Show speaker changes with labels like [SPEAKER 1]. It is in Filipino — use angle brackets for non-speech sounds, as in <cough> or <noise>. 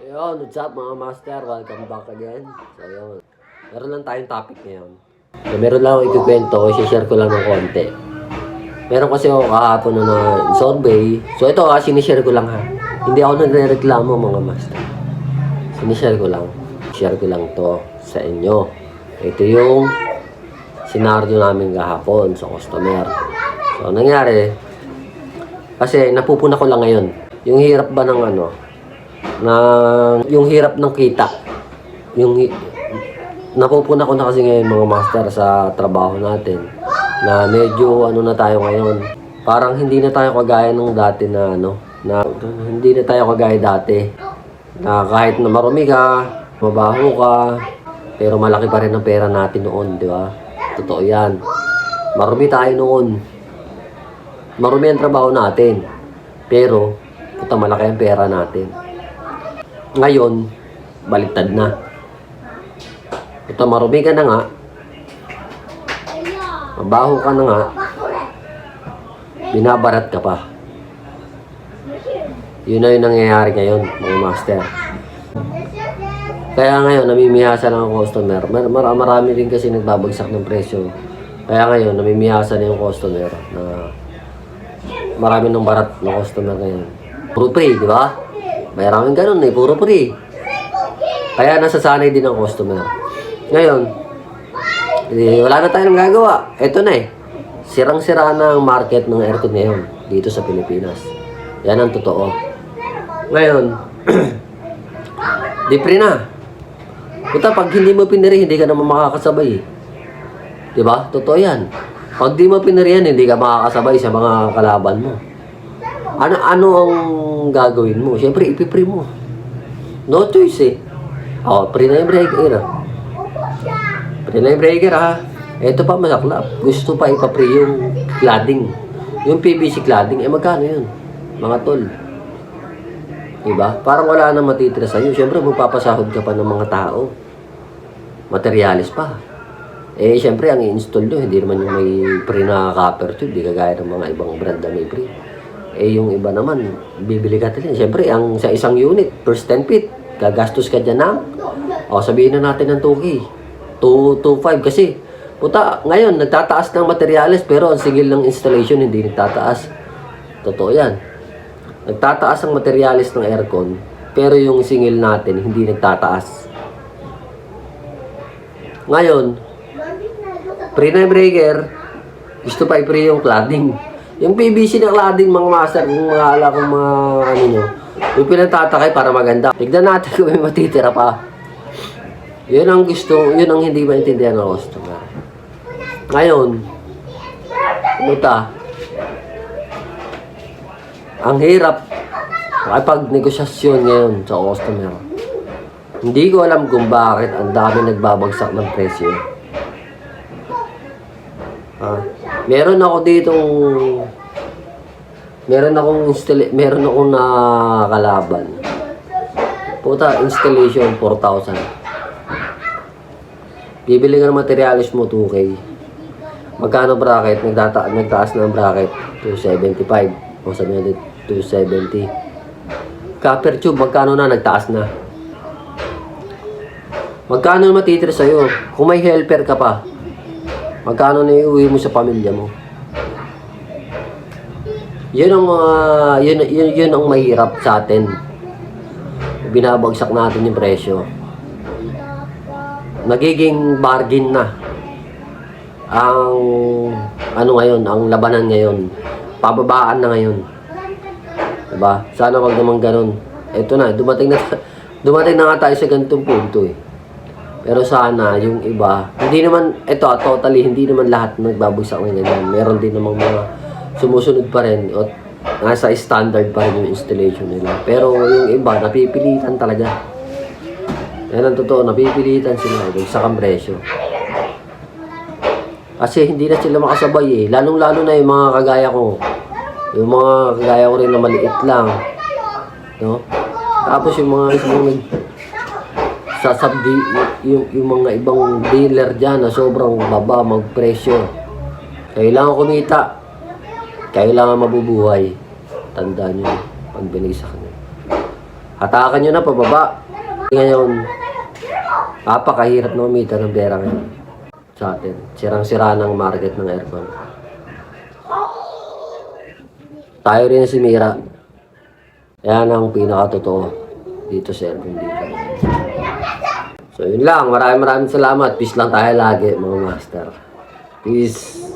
[SPEAKER 1] Yun, what's up mga master? Welcome back again. So yun, meron lang tayong topic ngayon. So, meron lang ako ikikwento, share ko lang ng konti. Meron kasi ako kahapon na, na survey. So ito ha, sinishare ko lang ha. Hindi ako nagre-reklamo mga master. Sinishare ko lang. Share ko lang to sa inyo. Ito yung senaryo namin kahapon sa customer. So nangyari, kasi napupuna ko lang ngayon. Yung hirap ba ng ano, na yung hirap ng kita. Yung napupuna ko na kasi ngayon mga master sa trabaho natin na medyo ano na tayo ngayon. Parang hindi na tayo kagaya ng dati na ano, na hindi na tayo kagaya dati. Na kahit na marumi ka, mabaho ka, pero malaki pa rin ang pera natin noon, di ba? Totoo yan. Marumi tayo noon. Marumi ang trabaho natin. Pero, puta malaki ang pera natin. Ngayon, baliktad na. Ito, marumi ka na nga. Mabaho ka na nga. Binabarat ka pa. Yun na yung nangyayari ngayon, mga master. Kaya ngayon, namimihasa ang customer. Mar mar marami rin kasi nagbabagsak ng presyo. Kaya ngayon, namimihasa na yung customer na marami ng barat na customer ngayon. Puro di ba? Maraming ganun eh, puro free. Kaya nasasanay din ang customer. Ngayon, eh, wala na tayong gagawa. Ito na eh. Sirang-sira na ang market ng aircon ngayon dito sa Pilipinas. Yan ang totoo. Ngayon, <clears throat> di free na. Puta, pag hindi mo piniri, hindi ka naman makakasabay eh. Di ba? Totoo yan. Pag di mo piniri yan, hindi ka makakasabay sa mga kalaban mo. Ano ano ang gagawin mo? Siyempre, ipipre mo. No choice eh. Oh, pre na yung breaker. Pre na yung breaker ha. Ito pa masaklap. Gusto pa ipapre yung cladding. Yung PVC cladding, eh magkano yun? Mga tol. Diba? Parang wala nang matitira sa'yo. Siyempre, magpapasahod ka pa ng mga tao. Materialis pa. Eh, siyempre, ang i-install nyo, hindi naman yung may pre na copper to. Hindi kagaya ng mga ibang brand na may pre. Eh, yung iba naman, bibili ka din. Siyempre, ang sa isang unit, first 10 feet, gagastos ka dyan ng, o sabihin na natin ng 2K. 2, 2.5 kasi, puta, ngayon, nagtataas ng materialis, pero ang sigil ng installation hindi nagtataas. Totoo yan. Nagtataas ang materialis ng aircon, pero yung singil natin hindi nagtataas. Ngayon, pre na breaker, gusto pa i-pre yung cladding. Yung PVC na cladding, mga master, kung mga ala kong mga ano nyo, yung pinatatakay para maganda. Tignan natin <laughs> kung may matitira pa. Yun ang gusto, yun ang hindi maintindihan ng customer. Ngayon, puta, ang hirap makipag-negosyasyon ngayon sa customer. Hindi ko alam kung bakit ang dami nagbabagsak ng presyo. Ah, meron ako ditong meron akong install meron akong nakakalaban. Puta, installation 4,000. Bibili ng materialis mo 2K. Magkano bracket? Nagtata nagtaas na ang bracket 275 o sabi natin 270. Copper tube, magkano na? Nagtaas na. Magkano matitira sa'yo? Kung may helper ka pa, magkano na iuwi mo sa pamilya mo? Yun ang mga, yun, yun, yun ang mahirap sa atin. Binabagsak natin yung presyo. Nagiging bargain na. Ang, ano ngayon, ang labanan ngayon. Pababaan na ngayon. Diba? Sana wag naman ganun. Ito na, dumating na, <laughs> dumating na nga tayo sa ganitong punto eh. Pero sana, yung iba, hindi naman, ito totally, hindi naman lahat nagbabagsak ng ganyan. Meron din namang mga sumusunod pa rin at nasa standard pa rin yung installation nila. Pero yung iba, napipilitan talaga. Yan ang totoo, napipilitan sila eh, sa presyo. Kasi hindi na sila makasabay eh. Lalong-lalo na yung mga kagaya ko. Yung mga kagaya ko rin na maliit lang. No? Tapos yung mga isang nag sasabdi yung, yung mga ibang dealer dyan na sobrang baba magpresyo. Kailangan kumita. Kailangan mabubuhay. Tandaan nyo pag binigay sa kanila. Hatakan nyo na pababa. Ngayon, napakahirap na umita ng pera ngayon sa atin. Sirang-sira ng market ng aircon. Tayo rin si Mira. Yan ang pinakatotoo dito sa aircon dito. So yun lang. Maraming maraming salamat. Peace lang tayo lagi mga master. Peace.